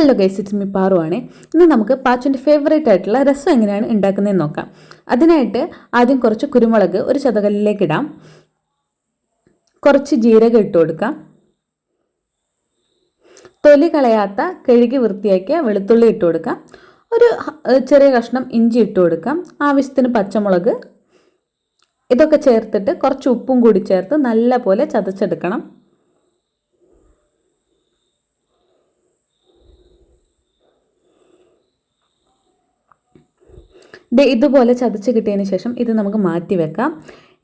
Hello guys it's me Paru ആണ്. ഇന്ന് നമുക്ക് പാച്ചുവിന്റെ ഫേവറേറ്റ് ആയിട്ടുള്ള രസം എങ്ങനെയാണ് ഉണ്ടാക്കുന്നതെന്ന് നോക്കാം. അതിനായിട്ട് ആദ്യം കുറച്ച് കുരുമുളക് ഒരു ചതകല്ലിലേക്ക് ഇടാം. കുറച്ച് ജീരകം ഇട്ട് കൊടുക്കാം. തൊലി കളയാത്ത കഴുകി വൃത്തിയാക്കിയ വെളുത്തുള്ളി ഇട്ട് കൊടുക്കാം. ഒരു ചെറിയ കഷ്ണം ഇഞ്ചി ഇട്ട് കൊടുക്കാം. ആവശ്യത്തിന് പച്ചമുളക്. ഇതൊക്കെ ചേർത്തിട്ട് കുറച്ച് ഉപ്പും കൂടി ചേർത്ത് നല്ല പോലെ ചതച്ചെടുക്കണം. ദേ ഇതുപോലെ ചതച്ച് കിട്ടിയതിന് ശേഷം ഇത് നമുക്ക് മാറ്റി വെക്കാം.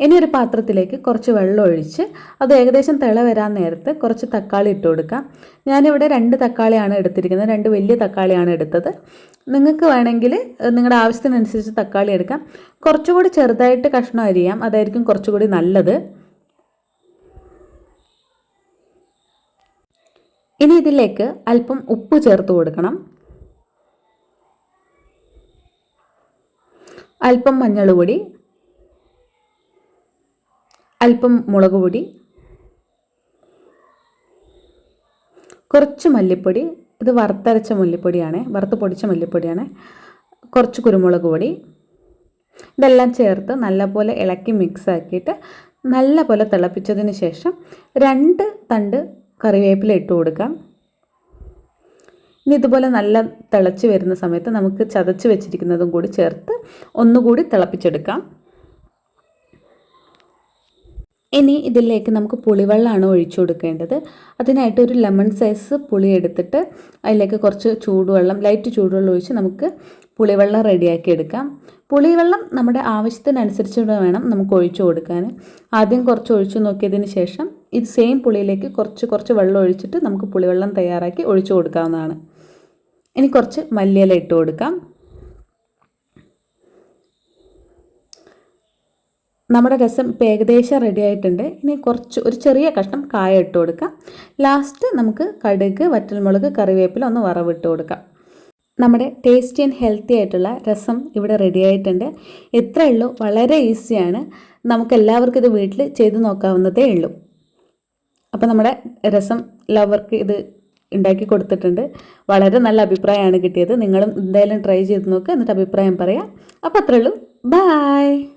ഇനി ഒരു പാത്രത്തിലേക്ക് കുറച്ച് വെള്ളം ഒഴിച്ച് അത് ഏകദേശം തിള വരാൻ നേരത്ത് കുറച്ച് തക്കാളി ഇട്ട് കൊടുക്കാം. ഞാനിവിടെ രണ്ട് തക്കാളിയാണ് എടുത്തിരിക്കുന്നത്. രണ്ട് വലിയ തക്കാളിയാണ് എടുത്തത്. നിങ്ങൾക്ക് വേണമെങ്കിൽ നിങ്ങളുടെ ആവശ്യത്തിനനുസരിച്ച് തക്കാളി എടുക്കാം. കുറച്ചുകൂടി ചെറുതായിട്ട് കഷ്ണം അരിയാം. അതായിരിക്കും കുറച്ചുകൂടി നല്ലത്. ഇനി ഇതിലേക്ക് അല്പം ഉപ്പ് ചേർത്ത് കൊടുക്കണം. അല്പം മഞ്ഞൾ പൊടി അല്പം മുളക് പൊടി കുറച്ച് മല്ലിപ്പൊടി. ഇത് വറുത്തരച്ച മല്ലിപ്പൊടിയാണ് വറുത്ത് പൊടിച്ച മല്ലിപ്പൊടിയാണ്. കുറച്ച് കുരുമുളക് പൊടി. ഇതെല്ലാം ചേർത്ത് നല്ലപോലെ ഇളക്കി മിക്സ് ആക്കിയിട്ട് നല്ലപോലെ തിളപ്പിച്ചതിന് ശേഷം രണ്ട് തണ്ട് കറിവേപ്പില ഇട്ട് കൊടുക്കാം. ഇനി ഇതുപോലെ നല്ല തിളച്ച് വരുന്ന സമയത്ത് നമുക്ക് ചതച്ച് വെച്ചിരിക്കുന്നതും കൂടി ചേർത്ത് ഒന്നുകൂടി തിളപ്പിച്ചെടുക്കാം. ഇനി ഇതിലേക്ക് നമുക്ക് പുളിവെള്ളമാണ് ഒഴിച്ചു കൊടുക്കേണ്ടത്. അതിനായിട്ട് ഒരു ലെമൺ സൈസ് പുളി എടുത്തിട്ട് അതിലേക്ക് കുറച്ച് ചൂടുവെള്ളം ലൈറ്റ് ചൂടുവെള്ളം ഒഴിച്ച് നമുക്ക് പുളിവെള്ളം റെഡിയാക്കി എടുക്കാം. പുളിവെള്ളം നമ്മുടെ ആവശ്യത്തിനനുസരിച്ച് വേണം നമുക്ക് ഒഴിച്ചു കൊടുക്കാൻ. ആദ്യം കുറച്ച് ഒഴിച്ചു നോക്കിയതിന് ശേഷം ഇത് സെയിം പുളിയിലേക്ക് കുറച്ച് കുറച്ച് വെള്ളം ഒഴിച്ചിട്ട് നമുക്ക് പുളിവെള്ളം തയ്യാറാക്കി ഒഴിച്ചു കൊടുക്കാവുന്നതാണ്. ഇനി കുറച്ച് മല്ലിയില ഇട്ട് കൊടുക്കാം. നമ്മുടെ രസം ഇപ്പോൾ ഏകദേശം റെഡി ആയിട്ടുണ്ട്. ഇനി കുറച്ച് ഒരു ചെറിയ കഷ്ണം കായ ഇട്ട് കൊടുക്കാം. ലാസ്റ്റ് നമുക്ക് കടുക് വറ്റൽമുളക് കറിവേപ്പില ഒന്ന് വറവിട്ട് കൊടുക്കാം. നമ്മുടെ ടേസ്റ്റി ആൻഡ് ഹെൽത്തി ആയിട്ടുള്ള രസം ഇവിടെ റെഡി ആയിട്ടുണ്ട്. ഉള്ളൂ. വളരെ ഈസിയാണ് നമുക്കെല്ലാവർക്കും ഇത് വീട്ടിൽ ചെയ്ത് നോക്കാവുന്നതേ ഉള്ളൂ. അപ്പോൾ നമ്മുടെ രസം ലവർക്ക് ഇത് ഉണ്ടാക്കി കൊടുത്തിട്ടുണ്ട്. വളരെ നല്ല അഭിപ്രായമാണ് കിട്ടിയത്. നിങ്ങളും എന്തായാലും ട്രൈ ചെയ്ത് നോക്കുക എന്നിട്ട് അഭിപ്രായം പറയാം. അപ്പോൾ അത്രേ ഉള്ളൂ. ബായ്